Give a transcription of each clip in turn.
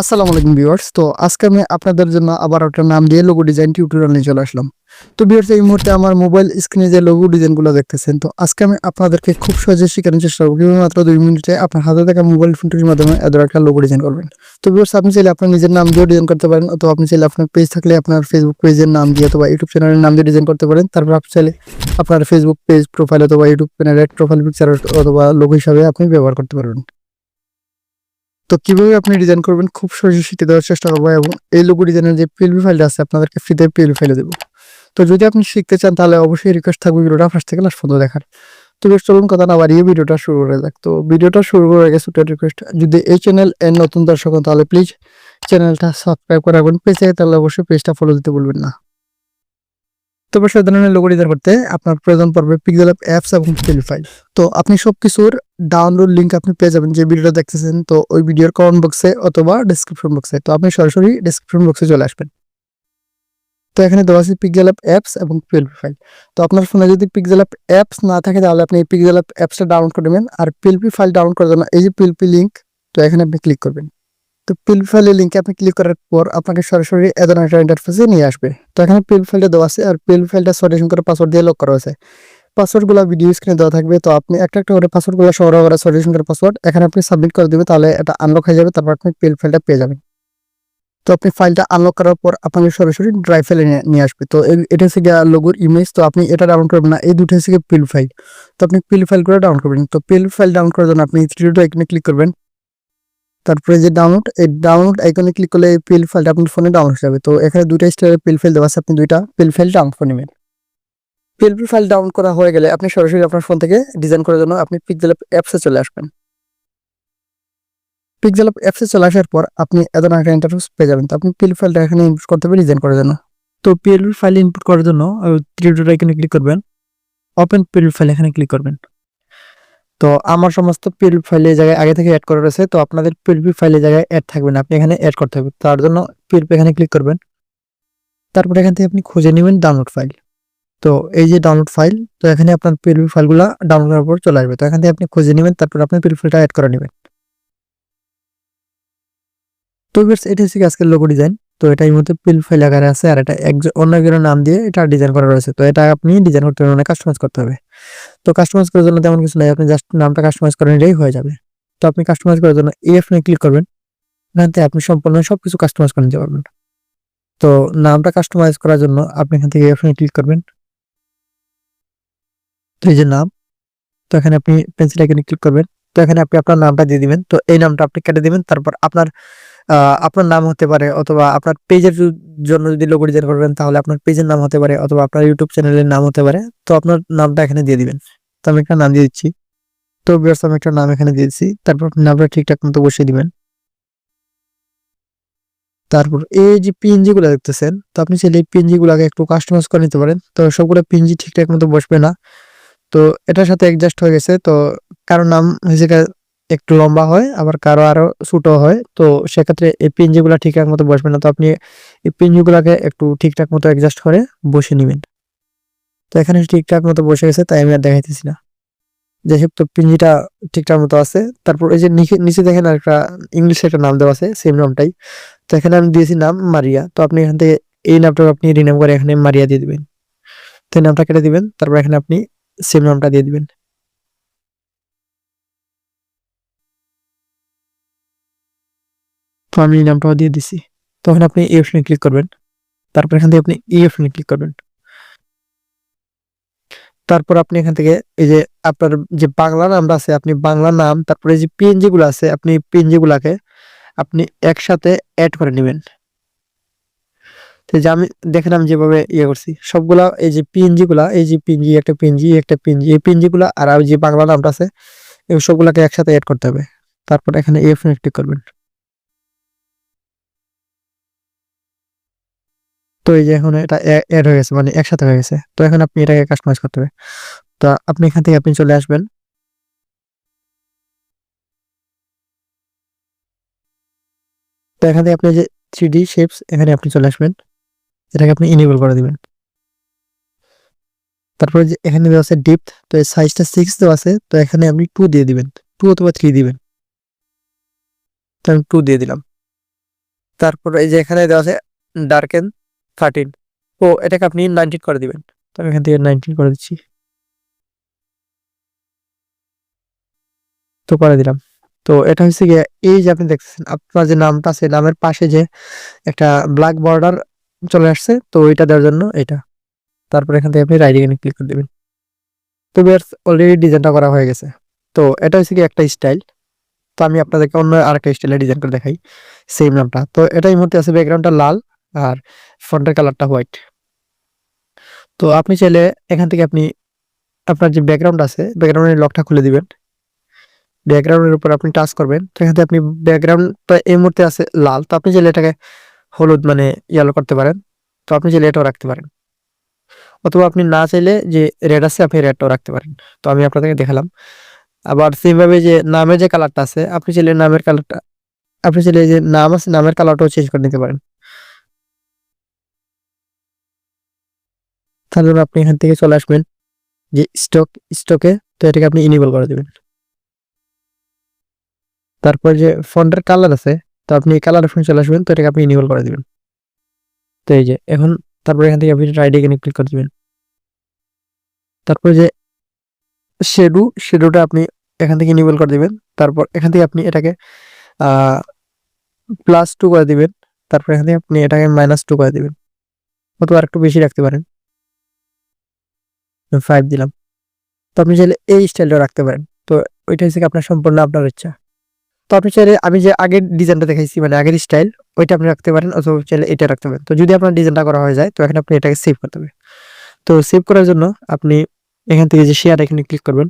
আসসালামু আলাইকুম ভিউয়ার্স। তো আজকে আমি আপনাদের জন্য আবার একটা নাম দিয়ে লোগো ডিজাইন টিউটোরিয়াল নিয়ে চলে আসলাম। তো ভিউয়ার্স, এই মুহূর্তে আমার মোবাইল স্ক্রিনে যে লোগো ডিজাইনগুলো দেখতেছেন, তো আজকে আমি আপনাদেরকে খুব সহজে শেখানোর চেষ্টা করব। কীভাবে মাত্র দুই মিনিটে আপনার হাতে থাকা মোবাইল ফোনটির মাধ্যমে এদের একটা লোগো ডিজাইন করবেন। তো ভিউয়ার্স, আপনি চাইলে আপনার নিজের নাম দিয়ে ডিজাইন করতে পারেন, অথবা আপনি চাইলে আপনার পেজ থাকলে আপনার ফেসবুক পেজের নাম দিয়ে অথবা ইউটিউব চ্যানেলের নাম দিয়ে ডিজাইন করতে পারেন। তারপর আপনি চাইলে আপনার ফেসবুক পেজ প্রোফাইল অথবা ইউটিউব চ্যানেলের প্রোফাইল পিকচার অথবা লোগো হিসাবে আপনি ব্যবহার করতে পারবেন। তো কীভাবে আপনি ডিজাইন করবেন? খুব সহজে শিখে দেওয়ার চেষ্টা করব এবং এই লোগো ডিজাইনের যে পিএলপি ফাইলটা আছে, আপনাদেরকে ফ্রিতে পিএলপি ফাইলে দেবো। তো যদি আপনি শিখতে চান, তাহলে অবশ্যই রিকোয়েস্ট থাকবে ভিডিওটা ফার্স্ট থেকে লাস্ট পর্যন্ত দেখার। তো বেশ, চলুন কথা না বাড়িয়ে ভিডিওটা শুরু করে যাক। তো ভিডিওটা শুরু করে গেছে ছোট রিকোয়েস্ট যদি এই চ্যানেল এর নতুন দর্শক তাহলে প্লিজ চ্যানেলটা সাবস্ক্রাইব করে রাখবেন। পেজে তাহলে অবশ্যই পেজটা ফলো দিতে বলবেন না। তো বেশ ধরনের ডিজাইন করতে আপনার প্রয়োজন পড়বে পিক্সেল অ্যাপস এবং পিএল ফাইল তো আপনি সব কিছুর ডাউনলোড লিঙ্ক আপনি পেয়ে যাবেন যে ভিডিওটা দেখতেছেন। তো ওই ভিডিওর কমেন্ট বক্সে অথবা ডেসক্রিপশন বক্সে তো আপনি সরাসরি ডেসক্রিপশন বক্সে চলে আসবেন। তো এখানে দেওয়া আছে পিক্সেল অ্যাপ অ্যাপস এবং পিএলপি তো আপনার ফোনে যদি পিক্সেল অ্যাপ অ্যাপস না থাকে তাহলে আপনি এই পিক্সেল অ্যাপ অ্যাপসটা ডাউনলোড করে নেবেন। আর পিএলপি ফাইল ডাউনলোড করার জন্য এই যে পিএলপি লিঙ্ক তো এখানে আপনি ক্লিক করবেন। তো পিএলপি ফাইলের লিংকে আপনি ক্লিক করার পর আপনাকে সরাসরি এদন একটা ইন্টারফেসে নিয়ে আসবে। তো এখানে পিএলপি ফাইলটা দেওয়া আছে আর পিএলপি ফাইলটা সলিউশন করে পাসওয়ার্ড দিয়ে লক করা আছে পাসওয়ার্ডগুলো ভিডিও স্ক্রিনে দেওয়া থাকবে। তো আপনি একটা একটা করে পাসওয়ার্ডগুলো সংগ্রহ করা সলিউশন করে পাসওয়ার্ড এখানে আপনি সাবমিট করে দেবেন তাহলে এটা আনলক হয়ে যাবে, তারপর আপনি পিএল ফাইলটা পেয়ে যাবেন। তো আপনি ফাইলটা আনলক করার পর আপনাকে সরাসরি ড্রাইভ ফাইলে নিয়ে আসবে। তো এটা হচ্ছে লোগোর ইমেজ তো আপনি এটা ডাউনলোড করবেন না, এই দুটো হচ্ছে পিল ফাইল তো আপনি পিল ফাইল করে ডাউনলোড করবেন। তো পিল ফাইল ডাউনলোড করার জন্য আপনি থ্রি ডট আইকনে ক্লিক করবেন। তারপরে যে ডাউনলোড এই ডাউনলোড আইকনে ক্লিক করলে এই পিল ফাইলটা আপনার ফোনে ডাউনলোড হয়ে যাবে। তো এখানে দুইটা স্টাইলের পিল ফাইল দেওয়া আছে। আপনি দুইটা পিল ফাইল ডাউনলোড করে নেবেন। পিএলপি ফাইল ডাউনলোড করা হয়ে গেলে আপনি সরাসরি আপনার ফোন থেকে ডিজাইন করার জন্য আপনি পিক্সেল অ্যাপসে চলে আসবেন। পিক্সেল অ্যাপসে চলে আসার পর আপনি এত একটা ইন্টারফেস পেয়ে যাবেন। তো আপনি পিল ফাইলটা এখানে ইনপুট করতে হবে ডিজাইন করার জন্য। তো পিএলপি ফাইল ইনপুট করার জন্য থ্রি ডট আইকনে ক্লিক করবেন। Open P L P file এখানে ক্লিক করবেন। তো আমার সমস্ত পিএলপি ফাইলে জায়গায় আগে থেকে অ্যাড করা রয়েছে, তো আপনাদের পিএলপি ফাইলে জায়গায় অ্যাড থাকবে না। আপনি এখানে অ্যাড করতে হবে, তার জন্য পিএলপি এখানে ক্লিক করবেন। তারপর এখান থেকে আপনি খুঁজে নেবেন ডাউনলোড ফাইল তো এই যে ডাউনলোড ফাইল তো এখানে আপনার পিএলপি ফাইলগুলো ডাউনলোড করার পর চলে আসবে। তো এখান থেকে আপনি খুঁজে নেবেন, তারপর আপনি পিএলপি ফাইলটা অ্যাড করে নেবেন। তো এটা হচ্ছে আজকের লোগো ডিজাইন তো এটা এই মুহূর্তে পিল ফাইল আকারে আছে, আর এটা একজন অন্য একজনের নাম দিয়ে এটা ডিজাইন করা রয়েছে। তো এটা আপনি ডিজাইন করতে হবে মানে কাস্টমাইজ করতে হবে। তো কাস্টমাইজ করার জন্য তেমন কিছু নাই। আপনি জাস্ট নামটা কাস্টমাইজ করে নিলেই হয়ে যাবে। তো আপনি কাস্টমাইজ করার জন্য এই অপশনে ক্লিক করবেন। এখান থেকে আপনি সম্পূর্ণ সবকিছু কাস্টমাইজ করে নিতে পারবেন। তো নামটা কাস্টমাইজ করার জন্য আপনি এখান থেকে অপশনে ক্লিক করবেন। তো এই যে নাম, তো এখানে আপনি পেন্সিল আইকনে ক্লিক করবেন। তো এখানে আপনি আপনার নামটা দিয়ে দিবেন। তো এই নামটা আপনি কেটে দিবেন। তারপর আপনার আপনার নাম হতে পারে অথবা আপনার পেজের জন্য যদি লোগো ডিজাইন করবেন তাহলে আপনার পেজের নাম হতে পারে অথবা আপনার ইউটিউব চ্যানেলের নাম হতে পারে। তো আপনার নামটা এখানে দিয়ে দিবেন। তো আমি একটা নাম দিয়ে দিচ্ছি। তো বিয়ার্স আমি একটা নাম এখানে দিয়ে দিচ্ছি। তারপর আপনি নামটা ঠিকঠাক মতো বসিয়ে দিবেন। তারপর এই যে পিএনজি গুলো দেখতেছেন, তো আপনি চাইলে এই পিএনজি গুলাকে একটু কাস্টমাইজ করে নিতে পারেন। তো সবগুলো পিএনজি ঠিকঠাক মতো বসবে না। তো এটার সাথে অ্যাডজাস্ট হয়ে গেছে। তো কারও নাম হয়েছে একটু লম্বা হয়, আবার কারও আরও ছোট হয়, তো সেক্ষেত্রে এই পিএনজি গুলা ঠিকঠাক মতো বসবে না, তো আপনি এই পিএনজি গুলাকে একটু ঠিকঠাক মতো অ্যাডজাস্ট করে বসে নেবেন। তো এখানে ঠিকঠাক মতো বসে গেছে, তাই আমি আর দেখাইতেছি না। হোক তো পিঞ্জিটা ঠিকঠাক মতো আছে, তারপর এই যে নিচে নিচে দেখেন একটা ইংলিশে একটা নাম দেওয়া আছে সেম নামটাই। তো এখানে আমি দিয়েছি নাম মারিয়া, তো আপনি এখান থেকে এই নামটা আপনি রিনেম করে এখানে মারিয়া দিয়ে দিবেন। তো নামটা কেটে দিবেন, তারপর এখানে আপনি সেম নামটা দিয়ে দিবেন। তো আমি নামটাও দিয়ে দিছি। তখন আপনি এই অপশনে ক্লিক করবেন। তারপর এখান থেকে আপনি এই অপশনে ক্লিক করবেন। তারপর আপনি এখান থেকে এই যে আপনার যে বাংলা নামটা আছে, আপনি বাংলা নাম, তারপরে যে পিএনজি গুলো আছে, আপনি পিএনজি গুলাকে আপনি একসাথে অ্যাড করে নেবেন। তো যে আমি দেখেন আমি যেভাবে ইয়ে করছি, সবগুলা এই যে পিএনজি গুলা, এই যে পিএনজি একটা পিএনজি একটা পিএনজি এই পিএনজি গুলা আর যে বাংলা নামটা আছে, এই সবগুলাকে একসাথে অ্যাড করতে হবে। তারপর এখানে অপশনে ক্লিক করবেন। তো এই যে এখন এটা অ্যাড হয়ে গেছে মানে একসাথে হয়ে গেছে। তো এখন আপনি এটাকে কাস্টমাইজ করতে হবে। তো আপনি এখান থেকে আপনি চলে আসবেন। তো এখান থেকে আপনি যে থ্রি ডি শেপস এখানে আপনি চলে আসবেন। এটাকে আপনি ইনেবল করে দিবেন। তারপরে যে এখানে দেওয়া আছে ডিপথ তো এই সাইজটা সিক্স দেওয়া আছে, তো এখানে আপনি টু দিয়ে দিবেন। টু অথবা থ্রি দিবেন। তো আমি টু দিয়ে দিলাম। তারপর এই যে এখানে দেওয়া আছে ডার্কেন থার্টিন তো এটাকে আপনি নাইনটিন করে দিবেন। তো আমি এখান থেকে নাইনটিন করে দিচ্ছি। তো করে দিলাম। তো এটা হচ্ছে গিয়ে এই যে আপনি দেখতেছেন, আপনার যে নামটা আছে, নামের পাশে যে একটা ব্ল্যাক বর্ডার চলে আসছে, তো ওইটা দেওয়ার জন্য এটা। তারপর এখান থেকে আপনি রাইডিং ক্লিক করে দেবেন। তো বিয়ার্স অলরেডি ডিজাইনটা করা হয়ে গেছে। তো এটা হচ্ছে কি একটা স্টাইল তো আমি আপনাদেরকে অন্য আরেকটা স্টাইলে ডিজাইন করে দেখাই। সেম নামটা। তো এটা এই মুহূর্তে আছে ব্যাকগ্রাউন্ডটা লাল। আর ফন্টের কালারটা হোয়াইট। তো আপনি চাইলে এখান থেকে আপনি, আপনার যে ব্যাকগ্রাউন্ড আছে ব্যাকগ্রাউন্ডের লকটা খুলে দিবেন। ব্যাকগ্রাউন্ডের উপর আপনি টাচ করবেন। তো এখান থেকে আপনি ব্যাকগ্রাউন্ডটা এই মুহূর্তে আছে লাল। তো আপনি চাইলে এটাকে হলুদ মানে ইয়েলো করতে পারেন। তো আপনি চাইলে এটাও রাখতে পারেন। অথবা আপনি না চাইলে যে রেড আছে, আপনি রেডটাও রাখতে পারেন। তো আমি আপনাদেরকে দেখালাম। আবার সেমভাবে যে নামের যে কালারটা আছে, আপনি চাইলে নামের কালারটা, আপনি চাইলে যে নাম আছে, নামের কালারটাও চেঞ্জ করে নিতে পারেন। তার জন্য আপনি এখান থেকে চলে আসবেন যে স্টক স্টকে তো এটাকে আপনি ইনেবল করে দেবেন। তারপর যে ফন্টের কালার আছে, তো আপনি কালার অপশনে চলে আসবেন, তো এটাকে আপনি ইনেবল করে দিবেন। তো এই যে, এখন তারপর এখান থেকে আপনি রাইট এখানে ক্লিক করে দিবেন। তারপর যে শেডু শেডুটা আপনি এখান থেকে ইনেবল করে দিবেন। তারপর এখান থেকে আপনি এটাকে প্লাস টু করে দিবেন। তারপর এখান থেকে আপনি এটাকে মাইনাস টু করে দিবেন। অথবা আরেকটু বেশি রাখতে পারেন। ফাইভ দিলাম। তো আপনি চাইলে এই স্টাইলটা রাখতে পারেন। তো ওইটা হচ্ছে আপনার সম্পূর্ণ আপনার ইচ্ছা। তো আপনি চাইলে আমি যে আগের ডিজাইনটা দেখাইছি মানে আগের স্টাইল ওইটা আপনি রাখতে পারেন অথবা চাইলে এটা রাখতে পারেন। তো যদি আপনার ডিজাইনটা করা হয়ে যায়, তো এখানে আপনি এটাকে সেভ করতে হবে। তো সেভ করার জন্য আপনি এখান থেকে যে শেয়ার এখানে ক্লিক করবেন,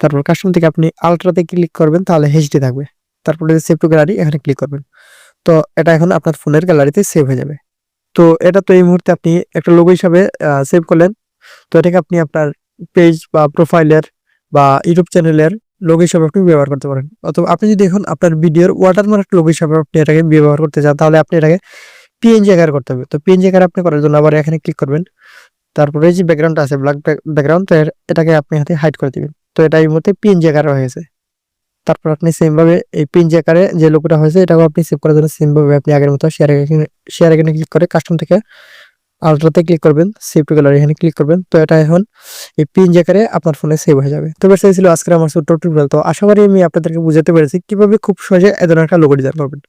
তারপর কাস্টম থেকে আপনি আলট্রাতে ক্লিক করবেন, তাহলে হেচডি থাকবে। তারপরে সেভ টু গ্যালারি এখানে ক্লিক করবেন। তো এটা এখন আপনার ফোনের গ্যালারিতে সেভ হয়ে যাবে। তো এটা তো এই মুহূর্তে আপনি একটা লোগো হিসাবে সেভ করলেন। তো এটাকে আপনি আপনার পেজ বা প্রোফাইলের বা ইউটিউব চ্যানেলের লোগো হিসাবে আপনি ব্যবহার করতে পারেন। অথবা আপনি যদি এখন আপনার ভিডিওর ওয়াটারমার্ক লোগো হিসাবে আপনি এটাকে ব্যবহার করতে চান, তাহলে আপনি এটাকে পিএনজি আকার করতে হবে। তো পিএনজি আকার আপনি করার জন্য আবার এখানে ক্লিক করবেন। তারপরে যে ব্যাকগ্রাউন্ডটা আছে ব্ল্যাক ব্যাকগ্রাউন্ড তো এটাকে আপনি হাতে হাইড করে দিবেন। তো এটা এই মুহূর্তে পিএনজি আকার হয়ে গেছে। তারপর আপনি সেম ভাবে এই পিএনজি আকারে যে লোকটা হয়েছে এটাও আপনি সেভ করার জন্য সেম ভাবে আপনি আগের মতো শেয়ার শেয়ার এখানে ক্লিক করে কাস্টম থেকে আলট্রাতে ক্লিক করবেন সেভ টু গ্যালারি এখানে ক্লিক করবেন। তো এটা এখন এই পিন জাকারে আপনার ফোনে সেভ হয়ে যাবে। তো বেশ ছিল আজকের আমার ছোট্ট টিউটোরিয়াল তো আশা করি আমি আপনাদেরকে বুঝাতে পেরেছি কীভাবে খুব সহজে এ ধরনের একটা লোগো ডিজাইন করবেন।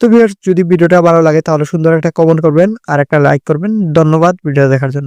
তো ভিউয়ার্স যদি ভিডিওটা ভালো লাগে তাহলে সুন্দর একটা কমেন্ট করবেন আর একটা লাইক করবেন। ধন্যবাদ ভিডিও দেখার জন্য।